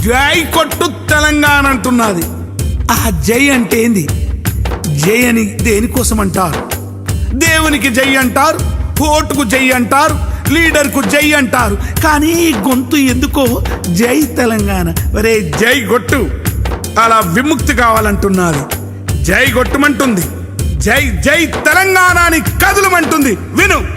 జై కొట్టు తెలంగాణ అంటున్నది. ఆ జై అంటే ఏంది? జై అని దేనికోసం అంటారు దేవునికి జై అంటారు ఓటుకు జై అంటారు లీడర్కు జై అంటారు. కానీ గొంతు ఎందుకో జై తెలంగాణ. ఒరే జై కొట్టు. అలా విముక్తి కావాలంటున్నారు జై కొట్టుమంటుంది. జై జై తెలంగాణ అని కదులమంటుంది. విను.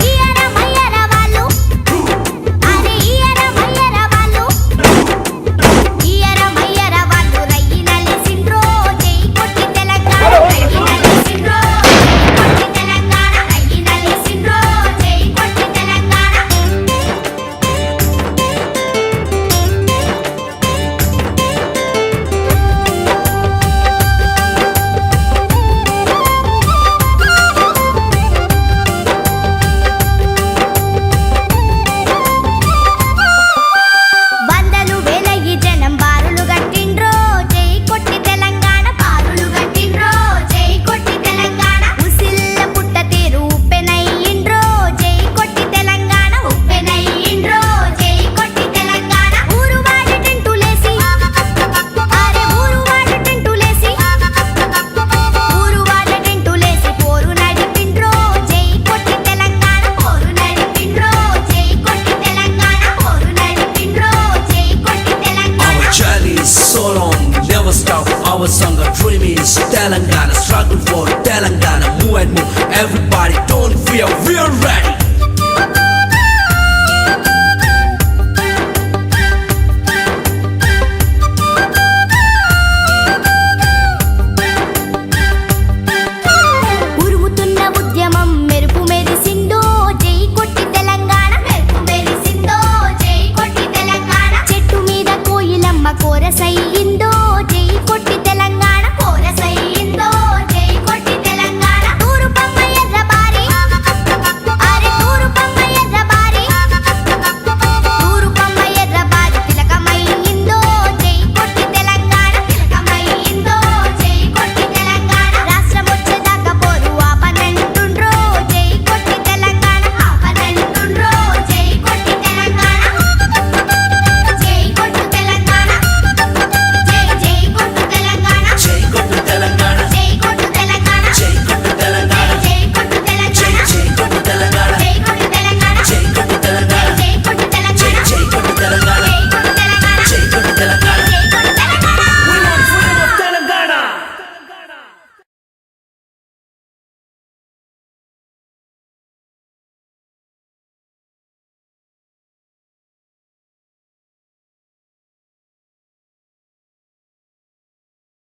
Long, never stop. Our song, our dream is Telangana. Struggle for Telangana. Move and move. Everybody, don't fear. കോരസൈയിൽ